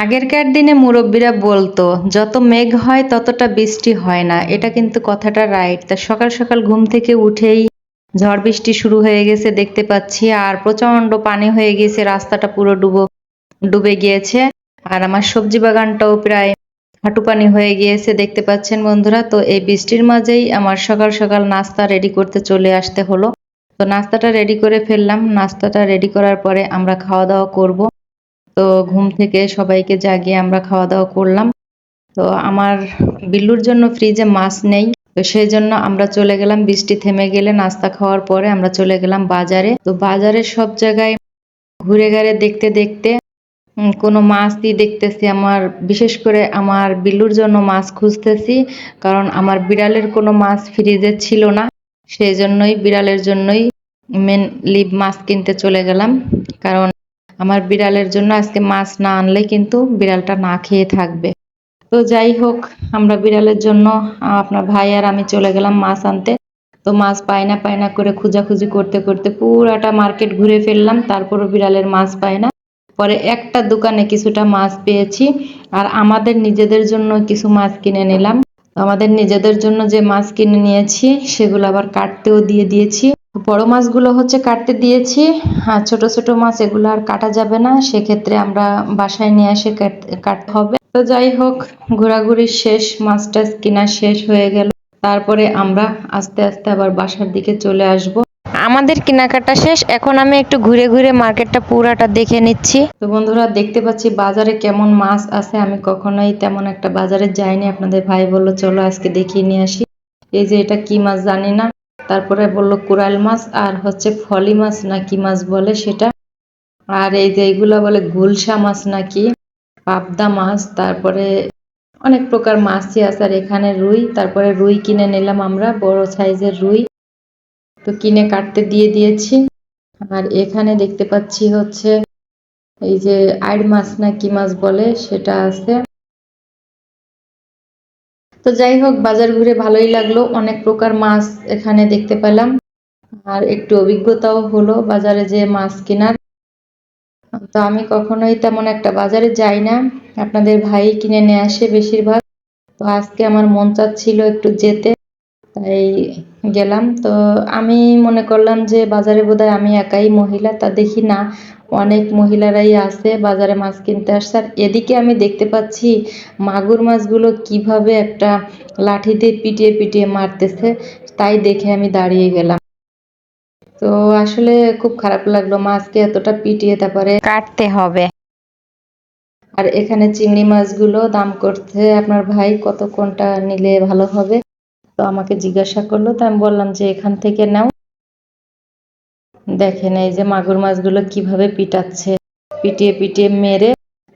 আগেরকার দিনে মুরব্বীরা বলতো, যত মেঘ হয়, ততটা বৃষ্টি হয় না। এটা কিন্তু কথাটা রাইট তা সকাল সকাল ঘুম থেকে উঠেই ঝড় বৃষ্টি শুরু হয়ে গেছে দেখতে পাচ্ছি, আর প্রচণ্ড পানি হয়ে গেছে, রাস্তাটা পুরো ডুবো, ডুবে গিয়েছে। আর আমার সবজি বাগানটাও প্রায় হাঁটু পানি হয়ে গিয়েছে দেখতে পাচ্ছেন বন্ধুরা। তো এই বৃষ্টির মাঝেই আমার সকাল সকাল নাস্তা রেডি করতে চলে আসতে হলো। তো নাস্তাটা রেডি করে ফেললাম। নাস্তাটা রেডি করার পরে আমরা খাওয়া দাওয়া করব। তো ঘুম থেকে সবাইকে জাগিয়ে আমরা খাওয়া দাওয়া করলাম। তো আমার বিল্লুর জন্য ফ্রিজে মাছ নেই। তো সেই জন্য আমরা চলে গেলাম, বৃষ্টি থেমে গেলে নাস্তা খাওয়ার পরে আমরা চলে গেলাম বাজারে। তো বাজারে সব জায়গায় ঘুরে ঘুরে দেখতে দেখতে কোনো মাছই দেখতেছি। আমার, বিশেষ করে আমার বিল্লুর জন্য মাছ খুঁজতেছি, কারণ আমার বিড়ালের কোনো মাছ ফ্রিজে ছিল না। সেই জন্যই বিড়ালের জন্যই মেনলি মাছ কিনতে চলে গেলাম। কারণ আমার বিড়ালের জন্য আজকে মাছ না আনলে কিন্তু বিড়ালটা না খেয়ে থাকবে। তো যাই হোক, আমরা বিড়ালের জন্য আপনার ভাই আর আমি চলে গেলাম মাছ আনতে। তো মাছ পাই না পাই না করে খোঁজাখুঁজি করতে করতে পুরাটা মার্কেট ঘুরে ফেললাম, তারপরও বিড়ালের মাছ পায় না পরে একটা দোকানে কিছুটা মাছ পেয়েছি আর আমাদের নিজেদের জন্য কিছু মাছ কিনে নিলাম। আমাদের নিজেদের জন্য যে মাছ কিনে নিয়েছি, সেগুলো আবার কাটতেও দিয়ে দিয়েছি। বড় মাছগুলো হচ্ছে কাটতে দিয়েছি আর ছোট ছোট মাছ এগুলো আর কাটা যাবে না সেক্ষেত্রে আমরা বাসায় নিয়ে এসে কাটতে হবে। তো যাই হোক ঘোরাঘুরি শেষ মাছ টাছ কিনা শেষ হয়ে গেল। তারপরে আমরা আস্তে আস্তে আবার বাসার দিকে চলে আসব। আমাদের কেনাকাটা শেষ এখন আমি একটু ঘুরে ঘুরে মার্কেটটা পুরাটা দেখে নিচ্ছি। তো বন্ধুরা দেখতে পাচ্ছি বাজারে কেমন মাছ আছে আমি কখনোই তেমন একটা বাজারে যাইনি। আপনাদের ভাই বলল চলো আজকে দেখিয়ে নিয়ে আসি। এই যে এটা কি মাছ জানি না। তারপরে বলল কোরাল মাছ আর হচ্ছে ফলি মাছ না কি মাছ বলে সেটা? আর এই যে এইগুলা বলে গুলশা মাছ নাকি পাবদা মাছ, তারপরে অনেক প্রকার মাছই আছে আর এখানে রুই, তারপরে রুই কিনে নিলাম আমরা, বড় সাইজের রুই। তো কিনে কাটতে দিয়ে দিয়েছি। আর এখানে দেখতে পাচ্ছি হচ্ছে এই যে আইড় মাছ না কি মাছ বলে সেটা আছে। তো যাই হোক, বাজার ঘুরে ভালোই লাগল। অনেক প্রকার মাছ এখানে দেখতে পেলাম। আর একটু অভিজ্ঞতাও হলো বাজারে যে মাছ কেনার। তো আমি কখনোই তেমন একটা বাজারে যাই না। আপনাদের ভাই কিনে নিয়ে আসে বেশিরভাগ। তো আজকে আমার মন চাচ্ছিল একটু যেতে, তাই গেলাম। তো আমি মনে করলাম যে বাজারে বোধহয় আমি একাই মহিলা, তা দেখি না। অনেক মহিলারাই আছে বাজারে মাছ কিনতে আসছে। আর এদিকে আমি দেখতে পাচ্ছি মাগুর মাছগুলো কীভাবে একটা লাঠি দিয়ে পিটিয়ে পিটিয়ে মারতেছে তাই দেখে আমি দাঁড়িয়ে গেলাম। তো আসলে খুব খারাপ লাগল মাছকে এতটা পিটিয়ে তারপরে কাটতে হবে। আর এখানে চিংড়ি মাছগুলো দাম করছে আপনার ভাই কত কোনটা নিলে ভালো হবে? তো আমাকে জিজ্ঞাসা করল তো আমি বললাম যে এখান থেকে নাও। দেখেন, এই যে মাগুর মাছগুলো কীভাবে পিটাচ্ছে। পিটিয়ে পিটিয়ে মেরে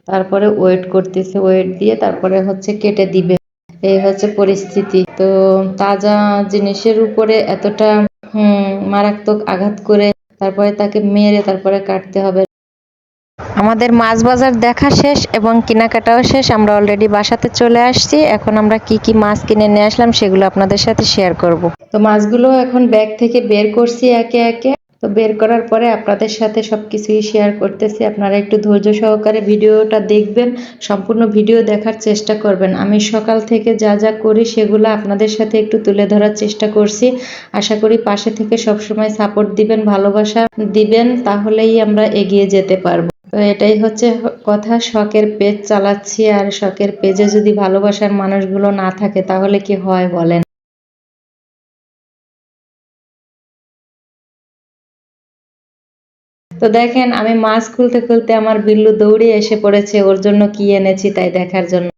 তারপরে ওয়েট করতেছে ওয়েট দিয়ে তারপরে হচ্ছে কেটে দিবে। এই হচ্ছে পরিস্থিতি। তো তাজা জিনিসের উপরে এতটা মারাত্মক আঘাত করে তারপরে তাকে মেরে তারপরে কাটতে হবে। আমাদের মাছ বাজার দেখা শেষ এবং কেনাকাটাও শেষ। আমরা অলরেডি বাসাতে চলে আসছি। এখন আমরা কি কি মাছ কিনে নিয়ে আসলাম সেগুলো আপনাদের সাথে শেয়ার করব। তো মাছগুলো এখন ব্যাগ থেকে বের করছি একে একে। তো বের করার পরে আপনাদের সাথে সব কিছুই শেয়ার করতেছি। আপনারা একটু ধৈর্য সহকারে ভিডিওটা দেখবেন, সম্পূর্ণ ভিডিও দেখার চেষ্টা করবেন। আমি সকাল থেকে যা যা করি সেগুলো আপনাদের সাথে একটু তুলে ধরার চেষ্টা করছি। আশা করি পাশে থেকে সবসময় সাপোর্ট দিবেন, ভালোবাসা দিবেন, তাহলেই আমরা এগিয়ে যেতে পারব। তো এটাই হচ্ছে কথা। শখের পেজ চালাচ্ছি আর শখের পেজে যদি ভালোবাসার মানুষগুলো না থাকে, তাহলে কি হয় বলেন? তো দেখেন, আমি মাছ খুলতে খুলতে আমার বিল্লু দৌড়ে এসে পড়েছে, ওর জন্য কি এনেছি তাই দেখার জন্য।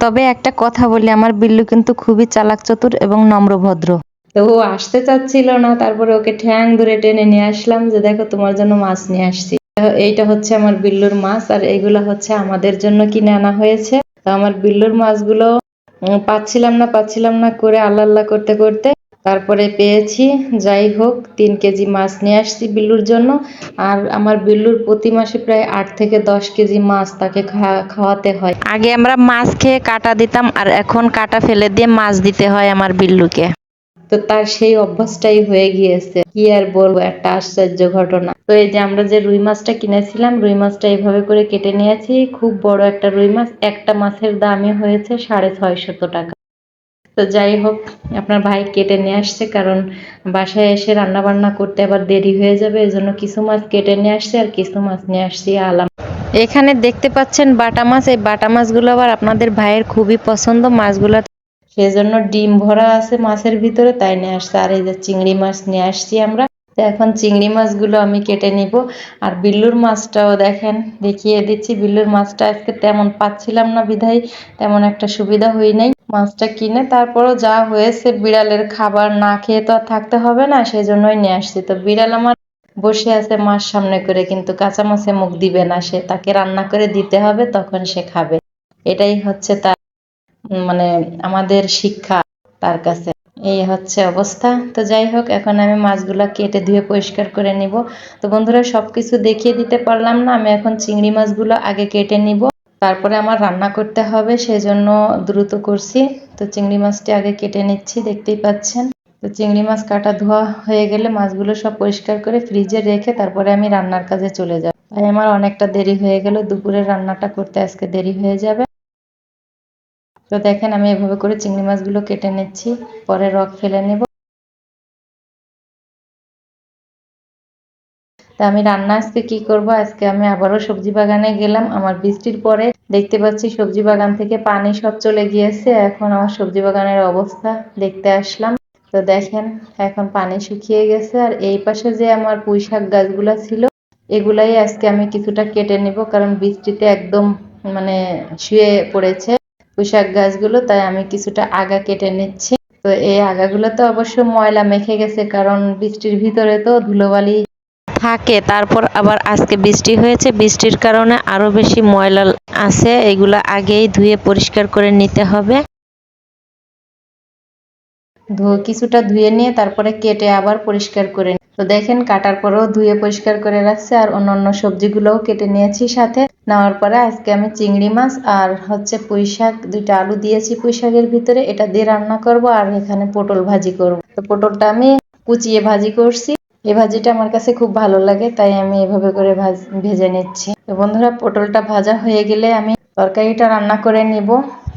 তবে একটা কথা বলি, আমার বিল্লু কিন্তু খুবই চালাক চতুর এবং নম্রভদ্র তো ও আসতে চাচ্ছিল না, তারপরে ওকে ঠ্যাং ধরে টেনে নিয়ে আসলাম যে, দেখো, তোমার জন্য মাছ নিয়ে আসছি। এইটা হচ্ছে আমার বিল্লুর মাছ, আর এইগুলো হচ্ছে আমাদের জন্য কিনে আনা হয়েছে। তো আমার বিল্লুর মাছগুলো পাচ্ছিলাম না পাচ্ছিলাম না করে আল্লাহ আল্লাহ করতে করতে তারপরে পেয়েছি, যাই হোক, তিন কেজি মাছ নিয়ে আসছি বিল্লুর জন্য। আর আমার বিল্লুর প্রতি মাসে প্রায় আট থেকে দশ কেজি মাছ তাকে খাওয়াতে হয়। আগে আমরা মাছ খেয়ে কাটা দিতাম, আর এখন কাটা ফেলে দিয়ে মাছ দিতে হয় আমার বিল্লুকে। তো তার সেই অভ্যাসটাই হয়ে গিয়েছে। কি আর বলব, একটা আশ্চর্য ঘটনা। তো এই যে আমরা যে রুই মাছটা কিনেছিলাম, রুই মাছটা এইভাবে করে কেটে নিয়েছি। খুব বড় একটা রুই মাছ, একটা মাছের দামই হয়েছে সাড়ে ছয়শত টাকা। তো যাই হোক, আপনার ভাই কেটে নিয়ে আসছে কারণ বাসায় এসে রান্না বান্না করতে আবার দেরি হয়ে যাবে এই জন্য কিছু মাছ কেটে নিয়ে আসছে আর কিছু মাছ নিয়ে আসছি আলাম। এখানে দেখতে পাচ্ছেন বাটা মাছ, এই বাটা মাছগুলো আবার আপনাদের ভাইয়ের খুবই পছন্দ মাছগুলো। সেজন্য ডিম ভরা আছে মাছের ভিতরে, তাই নিয়ে আসছে। আর এই যে চিংড়ি মাছ নিয়ে আসছি আমরা। তো এখন চিংড়ি মাছগুলো আমি কেটে নিব। আর বিল্লুর মাছটাও দেখেন, দেখিয়ে দিচ্ছি। বিল্লুর মাছটা আজকে তেমন পাচ্ছিলাম না বিধায় তেমন একটা সুবিধা হই নাই। মাছটা কিনে তারপরও যা হয়েছে বিড়ালের খাবার না খেয়ে তো আর থাকতে হবে না সেই জন্যই নিয়ে আসছি। তো বিড়াল আমার বসে আছে মাছ সামনে করে, কিন্তু কাঁচা মাছে মুখ দিবে না। সে তাকে রান্না করে দিতে হবে, তখন সে খাবে। এটাই হচ্ছে তার মানে আমাদের শিক্ষা তার কাছে। এই হচ্ছে অবস্থা। তো যাই হোক, এখন আমি মাছগুলো কেটে ধুয়ে পরিষ্কার করে নিব। তো বন্ধুরা, সবকিছু দেখিয়ে দিতে পারলাম না, আমি এখন চিংড়ি মাছগুলো আগে কেটে নিব। তারপরে আমার রান্না করতে হবে, সেজন্য দ্রুত করছি। তো চিংড়ি মাছটি আগে কেটে নিচ্ছি, দেখতেই পাচ্ছেন। তো চিংড়ি মাছ কাটা ধোয়া হয়ে গেলে মাছগুলো সব পরিষ্কার করে ফ্রিজে রেখে তারপরে আমি রান্নার কাজে চলে যাব। তাই আমার অনেকটা দেরি হয়ে গেল, দুপুরের রান্নাটা করতে আজকে দেরি হয়ে যাবে। তো দেখেন, আমি এভাবে করে চিংড়ি মাছগুলো কেটে নিচ্ছি। পরে রক ফেলে নেব। তা আমি রান্না আজকে কি করব? আজকে আমি আবারও সবজি বাগানে গেলাম। আমার বৃষ্টির পরে দেখতে পাচ্ছি সবজি বাগান থেকে পানি সব চলে গিয়েছে। এখন আমার সবজি বাগানের অবস্থা দেখতে আসলাম। তো দেখেন, এখন পানি শুকিয়ে গেছে। আর এই পাশে যে আমার পুঁই শাক গাছগুলো ছিল, এগুলাই আজকে আমি কিছুটা কেটে নিব। কারণ বৃষ্টিতে একদম মানে শুয়ে পড়েছে। পুঁই শাক গাছগুলো, তাই আমি কিছুটা আগা কেটে নিচ্ছি। তো এই আগাগুলো তো অবশ্য ময়লা মেখে গেছে, কারণ বৃষ্টির ভিতরে তো ধুলোবালি থাকে। তারপর আবার আজকে বৃষ্টি হয়েছে, বৃষ্টির কারণে আরও বেশি ময়লা আছে, এগুলো আগেই ধুয়ে পরিষ্কার করে নিতে হবে। কিছুটা ধুয়ে নিয়ে তারপরে কেটে আবার পরিষ্কার করে। তো দেখেন, কাটার পরেও ধুয়ে পরিষ্কার করে রাখছে আর অন্যান্য সবজিগুলোও কেটে নিয়েছি সাথে। নেওয়ার পরে আজকে আমি চিংড়ি মাছ আর হচ্ছে পুঁই শাক, দুইটা আলু দিয়েছি পুঁই শাকের ভিতরে। এটা দিয়ে রান্না করব আর এখানে পটল ভাজি করব। তো পটলটা আমি কুচিয়ে ভাজি করছি। এই ভাজিটা আমার কাছে খুব ভালো লাগে, তাই আমি এভাবে করে ভাজ নিচ্ছি। তো বন্ধুরা, পটলটা ভাজা হয়ে গেলে আমি তরকারিটা রান্না করে নিব।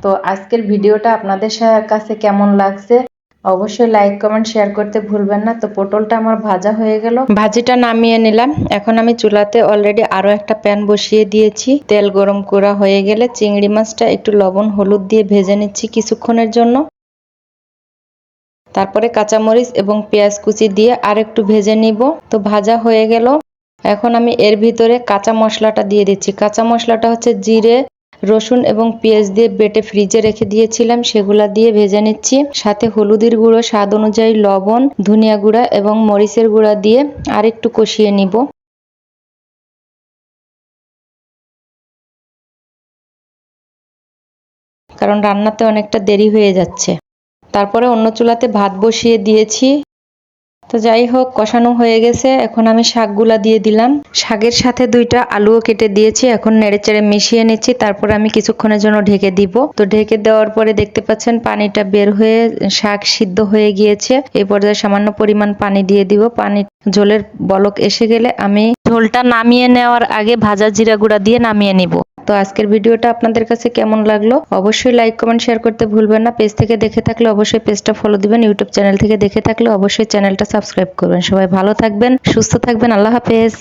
তো আজকের ভিডিওটা আপনাদের কাছে কেমন লাগছে অবশ্যই লাইক কমেন্ট শেয়ার করতে ভুলবেন না। তো পটলটা আমার ভাজা হয়ে গেল। ভাজিটা নামিয়ে নিলাম। এখন আমি চুলাতে অলরেডি আরও একটা প্যান বসিয়ে দিয়েছি। তেল গরম করা হয়ে গেলে চিংড়ি মাছটা একটু লবণ, হলুদ দিয়ে ভেজে নিচ্ছি কিছুক্ষণের জন্য। তারপরে কাঁচামরিচ এবং পেঁয়াজ কুচি দিয়ে আর একটু ভেজে নিব। তো ভাজা হয়ে গেল। এখন আমি এর ভিতরে কাঁচা মশলাটা দিয়ে দিচ্ছি। কাঁচা মশলাটা হচ্ছে জিরে রসুন এবং পেঁয়াজ দিয়ে বেটে ফ্রিজে রেখে দিয়েছিলাম। সেগুলা দিয়ে ভেজে নিচ্ছি। সাথে হলুদের গুঁড়ো, স্বাদ অনুযায়ী লবণ, ধনিয়া গুঁড়া এবং মরিচের গুঁড়া দিয়ে আর একটু কষিয়ে নিব। কারণ রান্নাতে অনেকটা দেরি হয়ে যাচ্ছে। তারপরে অন্য চুলাতে ভাত বসিয়ে দিয়েছি। তো যাই হোক, কষানো হয়ে গেছে। এখন আমি শাকগুলা দিয়ে দিলাম। শাকের সাথে দুইটা আলুও কেটে দিয়েছি। এখন নেড়েচেড়ে মিশিয়ে নিচ্ছি। তারপর আমি কিছুক্ষণের জন্য ঢেকে দিব। তো ঢেকে দেওয়ার পরে দেখতে পাচ্ছেন, পানিটা বের হয়ে শাক সিদ্ধ হয়ে গিয়েছে। এই পর্যায়ে সামান্য পরিমাণ পানি দিয়ে দিব। পানি ঝোলের বলক এসে গেলে আমি ঝোলটা নামিয়ে নেওয়ার আগে ভাজা জিরা গুঁড়া দিয়ে নামিয়ে নিব। তো আজকের ভিডিওটা আপনাদের কাছে কেমন লাগল? অবশ্যই লাইক কমেন্ট শেয়ার করতে ভুলবেন না। পেজ থেকে দেখে থাকলে অবশ্যই পেজটা ফলো দিবেন। ইউটিউব চ্যানেল থেকে দেখে থাকলে অবশ্যই চ্যানেলটা সাবস্ক্রাইব করবেন। সবাই ভালো থাকবেন, সুস্থ থাকবেন। আল্লাহ হাফেজ।